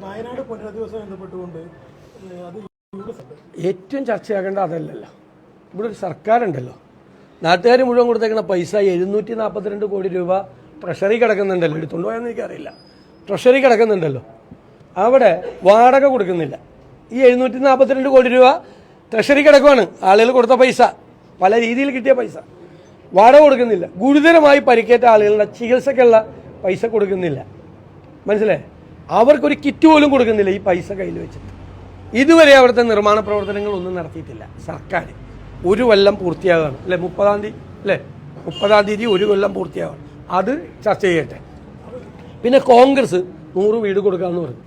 വയനാട് പുനരധിവാസം ബന്ധപ്പെട്ടുകൊണ്ട് അത് ഏറ്റവും ചർച്ചയാകേണ്ട അതല്ലല്ലോ. ഇവിടെ ഒരു സർക്കാരുണ്ടല്ലോ. നാട്ടുകാർ മുഴുവൻ കൊടുത്തേക്കുന്ന പൈസ എഴുന്നൂറ്റി നാൽപ്പത്തിരണ്ട് കോടി രൂപ ട്രഷറി കിടക്കുന്നുണ്ടല്ലോ. എടുത്തുകൊണ്ട് പോയെന്ന് എനിക്കറിയില്ല. ട്രഷറി കിടക്കുന്നുണ്ടല്ലോ. അവിടെ വാടക കൊടുക്കുന്നില്ല. ഈ എഴുന്നൂറ്റി നാൽപ്പത്തിരണ്ട് കോടി രൂപ ട്രഷറി കിടക്കുവാണ്. ആളുകൾ കൊടുത്ത പൈസ. പല രീതിയിൽ കിട്ടിയ പൈസ. വാടക കൊടുക്കുന്നില്ല. ഗുരുതരമായി പരിക്കേറ്റ ആളുകളുടെ ചികിത്സയ്ക്കുള്ള പൈസ കൊടുക്കുന്നില്ല. മനസ്സിലായേ? അവർക്കൊരു കിറ്റ് പോലും കൊടുക്കുന്നില്ല ഈ പൈസ കയ്യിൽ വെച്ചിട്ട്. ഇതുവരെ അവിടുത്തെ നിർമ്മാണ പ്രവർത്തനങ്ങൾ ഒന്നും നടത്തിയിട്ടില്ല. സർക്കാർ ഒരു കൊല്ലം പൂർത്തിയാകണം. അല്ലേ മുപ്പതാം തീയതി അല്ലേ മുപ്പതാം തീയതി ഒരു കൊല്ലം പൂർത്തിയാകണം അത് ചർച്ച ചെയ്യട്ടെ. പിന്നെ കോൺഗ്രസ് നൂറ് വീട് കൊടുക്കാമെന്ന് പറഞ്ഞു.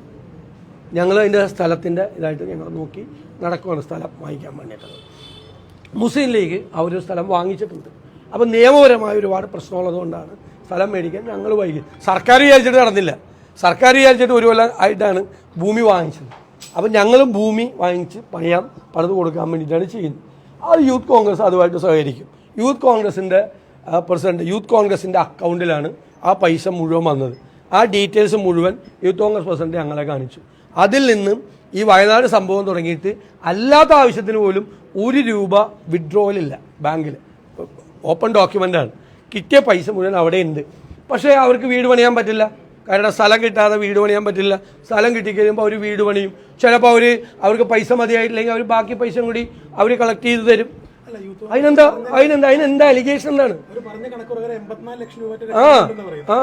ഞങ്ങൾ അതിന്റെ സ്ഥലത്തിന്റെ ഇതായിട്ട് ഞങ്ങൾ നോക്കി നടക്കുവാണ് സ്ഥലം വാങ്ങിക്കാൻ വേണ്ടിയിട്ടത്. മുസ്ലിം ലീഗ് അവരൊരു സ്ഥലം വാങ്ങിച്ചിട്ടുണ്ട്. അപ്പോൾ നിയമപരമായ ഒരുപാട് പ്രശ്നമുള്ളതുകൊണ്ടാണ് സ്ഥലം മേടിക്കാൻ ഞങ്ങൾ വൈകി. സർക്കാർ വിചാരിച്ചിട്ട് നടന്നില്ല. സർക്കാർ വിചാരിച്ചിട്ട് ഒരു കൊല്ലം ആയിട്ടാണ് ഭൂമി വാങ്ങിച്ചത്. അപ്പം ഞങ്ങളും ഭൂമി വാങ്ങിച്ച് പണിയാം പണിത് കൊടുക്കാൻ വേണ്ടിയിട്ടാണ് ചെയ്യുന്നത്. അത് യൂത്ത് കോൺഗ്രസ് അതുമായിട്ട് സഹകരിക്കും. യൂത്ത് കോൺഗ്രസിന്റെ പ്രസിഡന്റ് യൂത്ത് കോൺഗ്രസിന്റെ അക്കൗണ്ടിലാണ് ആ പൈസ മുഴുവൻ വന്നത്. ആ ഡീറ്റെയിൽസ് മുഴുവൻ യൂത്ത് കോൺഗ്രസ് പ്രസിഡന്റ് ഞങ്ങളെ കാണിച്ചു. അതിൽ നിന്നും ഈ വയനാട് സംഭവം തുടങ്ങിയിട്ട് അല്ലാത്ത ആവശ്യത്തിന് പോലും ഒരു രൂപ വിഡ്രോവലില്ല ബാങ്കിൽ. ഓപ്പൺ ഡോക്യുമെന്റാണ് കിട്ടിയ പൈസ മുഴുവൻ അവിടെ ഉണ്ട്. പക്ഷേ അവർക്ക് വീട് പണിയാൻ പറ്റില്ല. കാരണം സ്ഥലം കിട്ടാതെ വീട് പണിയാൻ പറ്റില്ല. സ്ഥലം കിട്ടിക്കഴിയുമ്പോൾ അവർ വീട് പണിയും. ചിലപ്പോൾ അവർ അവർക്ക് പൈസ മതിയായിട്ടില്ലെങ്കിൽ അവർ ബാക്കി പൈസ കൂടി അവർ കളക്ട് ചെയ്ത് തരും. അതിനെന്താ? അതിനെന്താ? അതിനെന്താ അലിഗേഷൻ എന്താണ്? ആ ആ.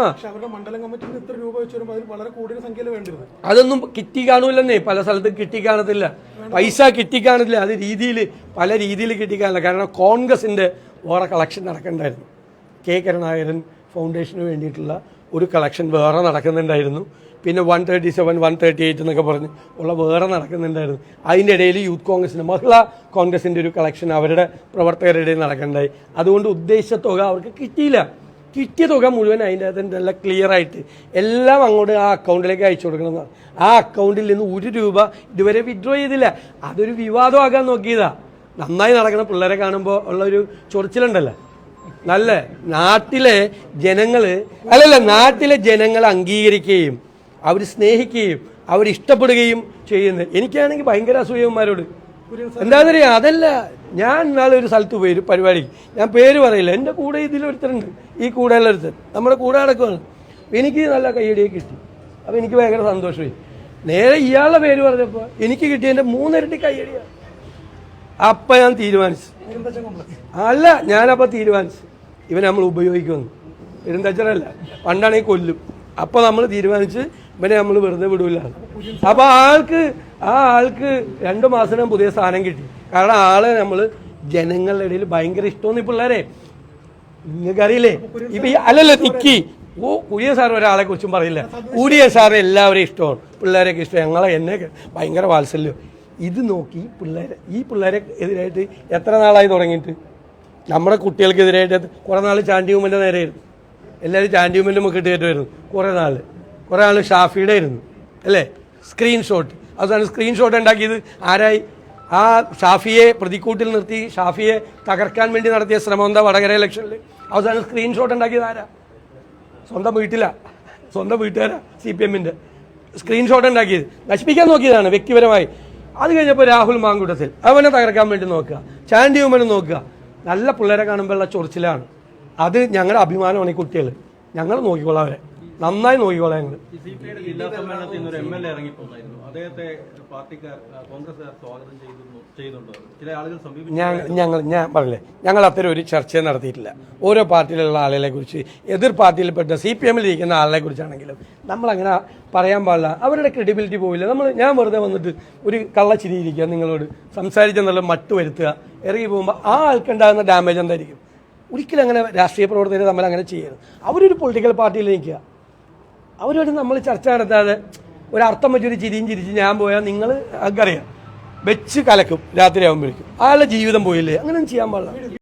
അതൊന്നും കിട്ടി കാണൂലെന്നേ. പല സ്ഥലത്തും കിട്ടി കാണത്തില്ല. പൈസ കിട്ടി കാണില്ല അത് രീതിയിൽ പല രീതിയിൽ കിട്ടി കാണില്ല കാരണം കോൺഗ്രസിന്റെ വേറെ കളക്ഷൻ നടക്കണ്ടായിരുന്നു. കെ കരുണാകരൻ ഫൗണ്ടേഷന് വേണ്ടിയിട്ടുള്ള ഒരു കളക്ഷൻ വേറെ നടക്കുന്നുണ്ടായിരുന്നു. പിന്നെ one thirty seven one thirty eight എന്നൊക്കെ പറഞ്ഞ് ഉള്ള വേറെ നടക്കുന്നുണ്ടായിരുന്നു. അതിന്റെ ഇടയിൽ യൂത്ത് കോൺഗ്രസിന്റെ മഹിളാ കോൺഗ്രസിന്റെ ഒരു കളക്ഷൻ അവരുടെ പ്രവർത്തകരുടെ ഇടയിൽ നടക്കണ്ടായി അതുകൊണ്ട് ഉദ്ദേശിച്ച തുക അവർക്ക് കിട്ടിയില്ല. കിട്ടിയ തുക മുഴുവൻ അതിന്റെ അകത്ത് നല്ല ക്ലിയർ ആയിട്ട് എല്ലാം അങ്ങോട്ട് ആ അക്കൗണ്ടിലേക്ക് അയച്ചു കൊടുക്കണം. ആ അക്കൗണ്ടിൽ നിന്ന് ഒരു രൂപ ഇതുവരെ വിഡ്രോ ചെയ്തില്ല. അതൊരു വിവാദമാകാൻ നോക്കിയതാ. നന്നായി നടക്കുന്ന പിള്ളേരെ കാണുമ്പോൾ ഉള്ളൊരു ചൊറിച്ചിലുണ്ടല്ലോ. നല്ല നാട്ടിലെ ജനങ്ങൾ അല്ലല്ല നാട്ടിലെ ജനങ്ങൾ അംഗീകരിക്കുകയും അവർ സ്നേഹിക്കുകയും അവർ ഇഷ്ടപ്പെടുകയും ചെയ്യുന്നത്. എനിക്കാണെങ്കിൽ ഭയങ്കര അസൂയന്മാരോട് എന്താണെന്നറിയാം അതല്ല ഞാൻ നാളെ ഒരു സ്ഥലത്ത് പോയി പരിപാടി. ഞാൻ പേര് പറയില്ല. എന്റെ കൂടെ ഇതിലൊരുത്തരുണ്ട്. ഈ കൂടെയുള്ള ഒരുത്തൻ നമ്മുടെ കൂടെ നടക്കുവാണ്. എനിക്ക് നല്ല കയ്യടിയൊക്കെ കിട്ടി. അപ്പോൾ എനിക്ക് ഭയങ്കര സന്തോഷമായി. നേരെ ഇയാളുടെ പേര് പറഞ്ഞപ്പോൾ എനിക്ക് കിട്ടിയതിന്റെ മൂന്നിരട്ടി കയ്യടിയാണ്. അപ്പം ഞാൻ തീരുമാനിച്ചു. അല്ല ഞാനപ്പോൾ തീരുമാനിച്ചു. ഇവനെ നമ്മൾ ഉപയോഗിക്കുമെന്ന് പെരുന്തച്ചനല്ല. പണ്ടാണെങ്കിൽ കൊല്ലും. അപ്പോൾ നമ്മൾ തീരുമാനിച്ച് ഇവനെ നമ്മൾ വെറുതെ വിടൂല അപ്പോൾ ആൾക്ക് ആ ആൾക്ക് രണ്ട് മാസം പുതിയ സ്ഥാനം കിട്ടി. കാരണം ആളെ നമ്മൾ ജനങ്ങളുടെ ഇടയിൽ ഭയങ്കര ഇഷ്ടമെന്ന് ഈ പിള്ളേരെ. നിങ്ങൾക്കറിയില്ലേ? ഇപ്പൊ അല്ലല്ല നിക്കി. ഓ കുര്യൻ സാർ ഒരാളെ കുറിച്ചും പറയില്ല. കുര്യൻ സാർ എല്ലാവരെയും ഇഷ്ടമാണ്. പിള്ളേരെയൊക്കെ ഇഷ്ടം. ഞങ്ങളെ എന്നെ ഭയങ്കര വാത്സല്യം. ഇത് നോക്കി പിള്ളേരെ ഈ പിള്ളേരെ എതിരായിട്ട് എത്ര നാളായി തുടങ്ങിയിട്ട്? നമ്മുടെ കുട്ടികൾക്കെതിരായിട്ട് കുറേ നാൾ ചാൻഡ്യൂമന്റെ നേരെയായിരുന്നു. എല്ലാവരും ചാൻഡ്യൂമന്റെ മുക്കിട്ട് കയറ്റുമായിരുന്നു കുറേ നാൾ കുറേ നാൾ ഷാഫിയുടെ ആയിരുന്നു. അല്ലേ? സ്ക്രീൻഷോട്ട്. അവസാനം സ്ക്രീൻഷോട്ട് ഉണ്ടാക്കിയത് ആരായി? ആ ഷാഫിയെ പ്രതിക്കൂട്ടിൽ നിർത്തി ഷാഫിയെ തകർക്കാൻ വേണ്ടി നടത്തിയ ശ്രമം എന്താ വടകര ഇലക്ഷനിൽ അവസാനം സ്ക്രീൻഷോട്ട് ഉണ്ടാക്കിയത് ആരാ? സ്വന്തം വീട്ടിലാ. സ്വന്തം വീട്ടുകാരാ സി പി എമ്മിന്റെ. സ്ക്രീൻഷോട്ട് ഉണ്ടാക്കിയത്. നശിപ്പിക്കാൻ നോക്കിയതാണ് വ്യക്തിപരമായി. അത് കഴിഞ്ഞപ്പോൾ രാഹുൽ മാങ്കുട്ടത്തിൽ. അവനെ തകർക്കാൻ വേണ്ടി നോക്കുക. ചാൻഡി ഉമ്മനെ നോക്കുക. നല്ല പിള്ളേരെ കാണുമ്പോഴുള്ള ചൊറിച്ചിലാണ്. അത് ഞങ്ങളുടെ അഭിമാനമാണ് ഈ കുട്ടികൾ ഞങ്ങൾ നോക്കിക്കോളാം അവരെ. നന്നായി നോക്കിക്കോളാം ഞങ്ങൾ സി പി ജില്ലാ സമ്മേളനത്തിൽ നിന്ന് ഒരു എം എൽ എ ഇറങ്ങിപ്പോന്നായിരുന്നു അദ്ദേഹത്തെ പാർട്ടിക്കാർ കോൺഗ്രസ്സുകാർ സ്വാഗതം ചില ആളുകൾ സമീപിച്ചു. ഞാൻ ഞങ്ങൾ ഞാൻ പറഞ്ഞില്ലേ ഞങ്ങൾ അത്തരം ഒരു ചർച്ച നടത്തിയിട്ടില്ല. ഓരോ പാർട്ടിയിലുള്ള ആളുകളെ കുറിച്ച് എതിർ പാർട്ടിയിൽപ്പെട്ട സി പി എമ്മിൽ ഇരിക്കുന്ന ആളുകളെ കുറിച്ചാണെങ്കിലും നമ്മൾ അങ്ങനെ പറയാൻ പാടില്ല. അവരുടെ ക്രെഡിബിലിറ്റി പോവില്ല. നമ്മൾ ഞാൻ വെറുതെ വന്നിട്ട് ഒരു കള്ളച്ചിരിയിരിക്കുക നിങ്ങളോട് സംസാരിച്ചെന്നുള്ള മട്ട് വരുത്തുക ഇറങ്ങി പോകുമ്പോൾ ആ ആൾക്കുണ്ടാകുന്ന ഡാമേജ് എന്തായിരിക്കും? ഒരിക്കലും അങ്ങനെ രാഷ്ട്രീയ പ്രവർത്തകർ തമ്മിൽ അങ്ങനെ ചെയ്യരുത്. അവരൊരു പൊളിറ്റിക്കൽ പാർട്ടിയിൽ നിൽക്കുക. അവരോട് നമ്മൾ ചർച്ച നടത്താതെ ഒരർത്ഥം വെച്ചൊരു ചിരിയും ചിരിച്ച് ഞാൻ പോയാൽ നിങ്ങൾ അറിയാം വെച്ച് കലക്കും രാത്രി ആകുമ്പോഴേക്കും അയാളുടെ ജീവിതം പോയില്ലേ? അങ്ങനെയൊന്നും ചെയ്യാൻ പാടില്ല.